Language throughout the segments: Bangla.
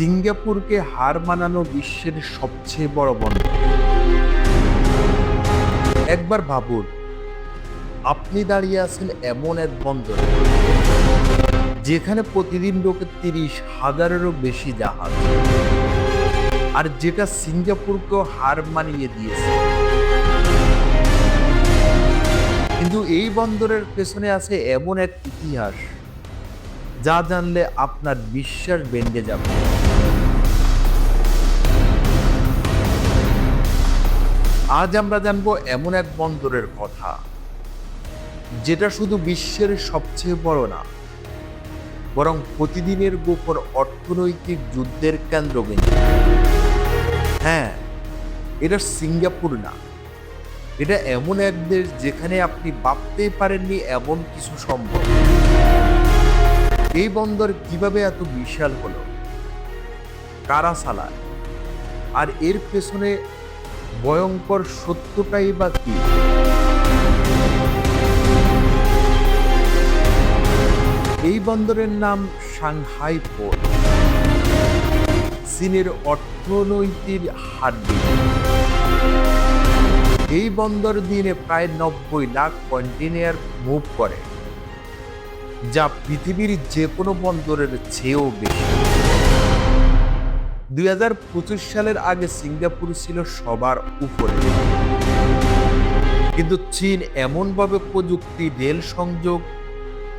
সিঙ্গাপুরকে হার মানানো বিশ্বের সবচেয়ে বড় বন্দর একবার ভাবুন, আপনি দাঁড়িয়ে আছেন এমন এক বন্দরে যেখানে প্রতিদিন ঢোকে তিরিশ হাজারেরও বেশি জাহাজ। আর যেটা সিঙ্গাপুরকেও হার মানিয়ে দিয়েছে। কিন্তু এই বন্দরের পেছনে আছে এমন এক ইতিহাস। যা জানলে আপনার বিশ্বাস বেঁধে যাবে। আজ আমরা জানব এমন এক বন্দরের কথা, যেটা শুধু বিশ্বের সবচেয়ে বড় না, বরং প্রতিদিনের গোপন অর্থনৈতিক যুদ্ধের কেন্দ্রবিন্দু। হ্যাঁ এটা সিঙ্গাপুর না। এটা এমন এক দেশ যেখানে আপনি ভাবতেই পারেননি এমন কিছু সম্ভব। এই বন্দর কীভাবে এত বিশাল হলো? কারা আর এর পেছনে ভয়ঙ্কর সত্যটাই বা কি? এই বন্দরের নাম সাংহাই পোর্ট চীনের অর্থনৈতিক হাড্ডি এই বন্দর দিনে প্রায় নব্বই লাখ কন্টেনার মুভ করে। যা পৃথিবীর যে কোনো বন্দরের চেয়েও বেশি। দুই হাজার পঁচিশ সালের আগে সিঙ্গাপুর ছিল সবার উপরে। কিন্তু চীন এমনভাবে প্রযুক্তি, রেল সংযোগ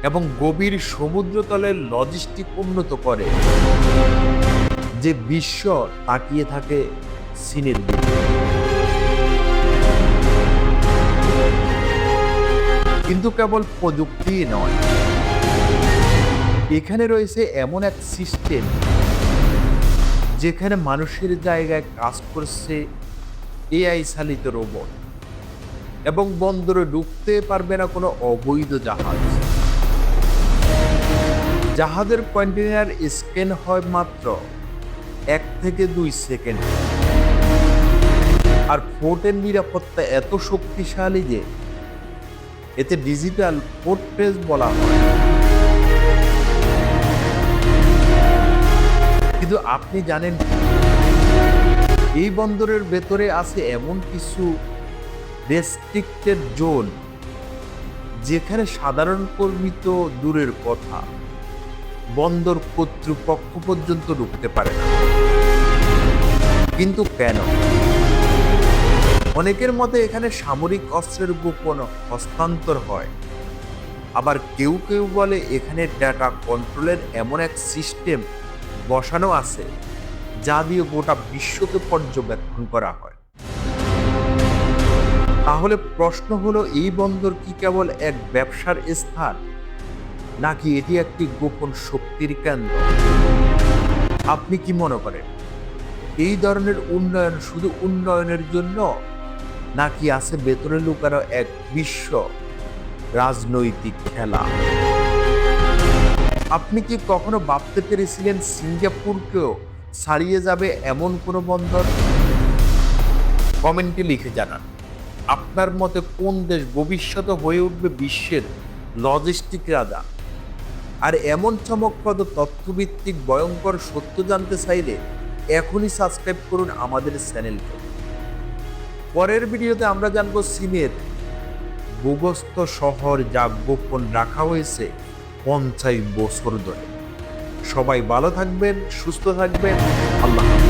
এবং গভীর সমুদ্রতলের লজিস্টিক উন্নত করে যে বিশ্ব তাকিয়ে থাকে চীনের দিকে। কিন্তু কেবল প্রযুক্তি নয় এখানে রয়েছে এমন এক সিস্টেম যেখানে মানুষের জায়গায় কাজ করছে এআই চালিত রোবট এবং বন্দরে ঢুকতে পারবে না কোনো অবৈধ জাহাজ। জাহাজের কন্টেনার স্ক্যান হয় মাত্র এক থেকে দুই সেকেন্ড। আর পোর্টের নিরাপত্তা এত শক্তিশালী যে এতে ডিজিটাল পোর্ট্রেস বলা হয়। কিন্তু আপনি জানেন, এই বন্দরের ভেতরে আছে এমন কিছু রেস্ট্রিক্টেড জোন যেখানে সাধারণ কর্মী তো দূরের কথা। বন্দর কর্তৃপক্ষ পর্যন্ত ঢুকতে পারে না। কিন্তু কেন? অনেকের মতে এখানে সামরিক অস্ত্রের গোপন হস্তান্তর হয়। আবার কেউ কেউ বলে এখানে ডেটা কন্ট্রোলের এমন এক সিস্টেম বসানো আছে, যা দিয়ে গোটা বিশ্বকে পর্যবেক্ষণ করা হয়। তাহলে প্রশ্ন হলো, এই বন্দর কি কেবল এক ব্যবসার স্থান, নাকি এটি একটি গোপন শক্তির কেন্দ্র? আপনি কি মনে করেন, এই ধরনের উন্নয়ন শুধু উন্নয়নের জন্য, নাকি আছে ভেতরে লুকানো এক বিশ্ব রাজনৈতিক খেলা? আপনি কি কখনো ভাবতে পেরেছিলেন সিঙ্গাপুরকেও ছাড়িয়ে যাবে এমন কোনো বন্দর? কমেন্টে লিখে জানান, আপনার মতে কোন দেশ ভবিষ্যতে হয়ে উঠবে বিশ্বের লজিস্টিক রাজা আর এমন চমকপ্রদ তথ্যভিত্তিক ভয়ঙ্কর সত্য জানতে চাইলে এখনই সাবস্ক্রাইব করুন আমাদের চ্যানেলকে। পরের ভিডিওতে আমরা জানব চীনের ভূগস্থ শহর যা গোপন রাখা হয়েছে। পঞ্চাশ বছর ধরে সবাই ভালো থাকবেন সুস্থ থাকবেন আল্লাহ।